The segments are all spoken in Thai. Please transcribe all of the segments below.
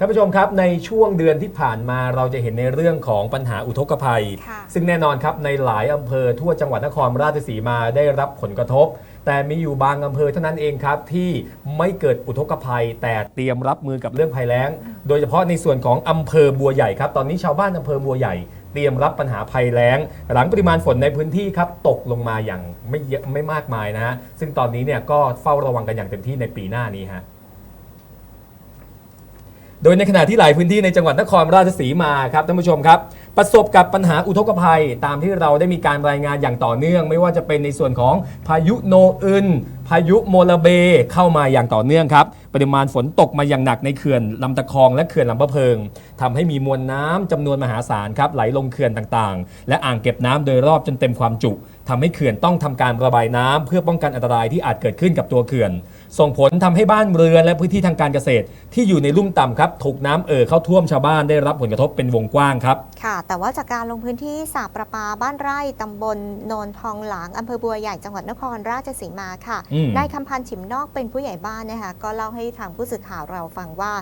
ท่านผู้ชมครับในช่วงเดือนที่ผ่านมาเราจะเห็นในเรื่องของปัญหาอุทกภัย ค่ะซึ่งแน่นอนครับในหลายอำเภอทั่วจังหวัดนครราชสีมาได้รับผลกระทบ แต่มีอยู่บางอำเภอเท่านั้นเองครับที่ไม่เกิดอุทกภัย แต่เตรียมรับมือกับเรื่องภัยแล้ง โดยเฉพาะในส่วนของอำเภอบัวใหญ่ครับตอนนี้ชาวบ้านอำเภอบัวใหญ่ เตรียมรับปัญหาภัยแล้ง หลังปริมาณฝนในพื้นที่ครับตกลงมาอย่างไม่เยอะไม่มากมายนะฮะซึ่งตอนนี้เนี่ยก็เฝ้าระวังกันอย่างเต็มที่ในปีหน้านี้ฮะ โดยในขณะที่หลายพื้นที่ในจังหวัดนครราชสีมาครับท่านผู้ชมครับ ประสบกับปัญหาอุทกภัย ตามที่เราได้มีการรายงานอย่างต่อเนื่อง ไม่ว่าจะเป็นในส่วนของพายุโนอึนพายุโมลาเบเข้ามาอย่างต่อเนื่องครับ ปริมาณฝนตกมาอย่างหนักในเขื่อนลำตะคองและเขื่อนลำพะเพิงทำให้มีมวลน้ำจำนวนมหาศาลครับไหลลงเขื่อนต่างๆ และอ่างเก็บน้ำโดยรอบจนเต็มความจุ ทำให้เขื่อนต้องทำการระบายน้ำเพื่อป้องกันอันตรายที่อาจเกิดขึ้นกับตัวเขื่อน ส่งผลทำให้บ้านเรือนและพื้นที่ทางการเกษตร ที่อยู่ในลุ่มต่ำครับถูกน้ำเอ่อเข้าท่วมชาวบ้านได้รับผลกระทบเป็นวงกว้างครับ ค่ะ แต่ว่าจากการลงพื้นที่สาประปาบ้านไร่ตำบลโนนทองหลางอำเภอบัวใหญ่จังหวัดนครราชสีมาค่ะอืมนายคำพันธ์ฉิมนอกเป็นผู้ใหญ่บ้านนะคะก็เล่าให้ทางผู้สื่อข่าวเราฟังว่า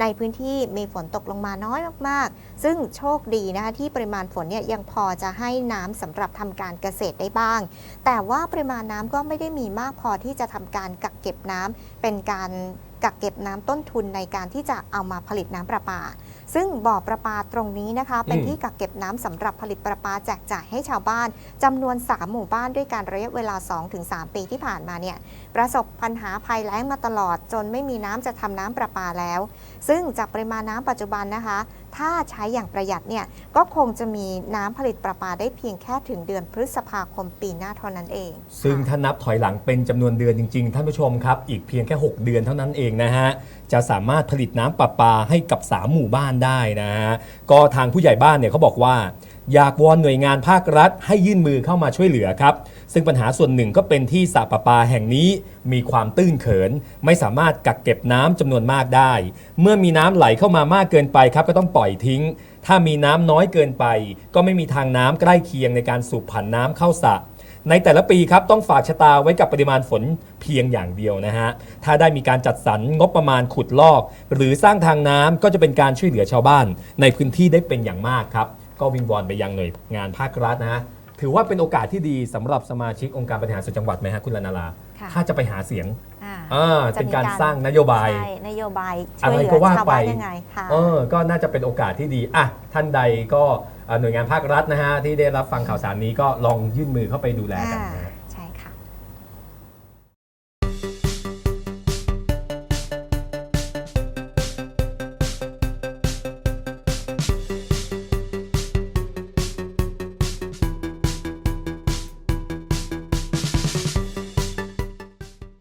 ในพื้นที่มีฝนตกลงมาน้อยมากๆ ซึ่งโชคดีนะคะที่ปริมาณฝนเนี่ยยังพอจะให้น้ำสำหรับทำการเกษตรได้บ้าง แต่ว่าปริมาณน้ำก็ไม่ได้มีมากพอที่จะทำการกักเก็บน้ำเป็นการกักเก็บน้ำต้นทุนในการที่จะเอามาผลิตน้ำประปา ซึ่งบ่อประปาตรงนี้นะคะ เป็นอืมที่กักเก็บน้ำสำหรับผลิตประปาแจกจ่ายให้ชาวบ้านจำนวน 3 หมู่บ้านด้วยการระยะเวลา 2-3 ปีที่ผ่านมาเนี่ยประสบปัญหาภัยแล้งมาตลอด จนไม่มีน้ำจะทำน้ำประปาแล้ว ซึ่งจากปริมาณน้ำปัจจุบันนะคะ ถ้าใช้อย่างประหยัดเนี่ยก็คงจะมีน้ำผลิตประปาได้เพียงแค่ถึงเดือนพฤษภาคมปีหน้าเท่านั้นเอง ซึ่งค่ะถ้านับถอยหลังเป็นจำนวนเดือนจริง ๆ ท่านผู้ชมครับ อีกเพียงแค่ 6 เดือนเท่านั้นเองนะฮะ จะสามารถผลิตน้ำประปาให้กับ 3 หมู่บ้านได้นะฮะ ก็ทางผู้ใหญ่บ้านเนี่ยเขาบอกว่า อยากวอนหน่วยงานภาครัฐ ให้ยื่นมือเข้ามาช่วยเหลือครับ ซึ่งปัญหาส่วนหนึ่งก็เป็นที่สระประปาแห่งนี้มีความตื้นเขิน ไม่สามารถกักเก็บน้ำจำนวนมากได้ เมื่อมีน้ำไหลเข้ามามากเกินไปครับก็ต้องปล่อยทิ้ง ถ้ามีน้ำน้อยเกินไป ก็ไม่มีทางน้ำใกล้เคียงในการสูบผันน้ำเข้าสระในแต่ละปีครับต้องฝากชะตาไว้กับปริมาณฝนเพียงอย่างเดียวนะฮะ ถ้าได้มีการจัดสรรงบประมาณขุดลอก หรือสร้างทางน้ำก็จะเป็นการช่วยเหลือชาวบ้าน ในพื้นที่ได้เป็นอย่างมากครับ ก็วิงวอนไปยังหน่วยงานภาครัฐนะฮะถือว่าเป็นโอกาสที่ดีสำหรับสมาชิกองค์การบริหารส่วนจังหวัดไหมฮะคุณลนาลา ค่ะ ถ้าจะไปหาเสียงอ่า อ่าจะเป็นมีการการ สร้างนโยบาย ใช่นโยบายอะช่วยไรเหลืก็อว่าชาวไปบ้านยังไงค่ะ เออก็น่าจะเป็นโอกาสที่ดีอะท่านใดก็เอ่อหน่วยงานภาครัฐนะฮะที่ได้รับฟังข่าวสารนี้ก็ลองยื่นมือเข้าไปดูแลกันนะฮะ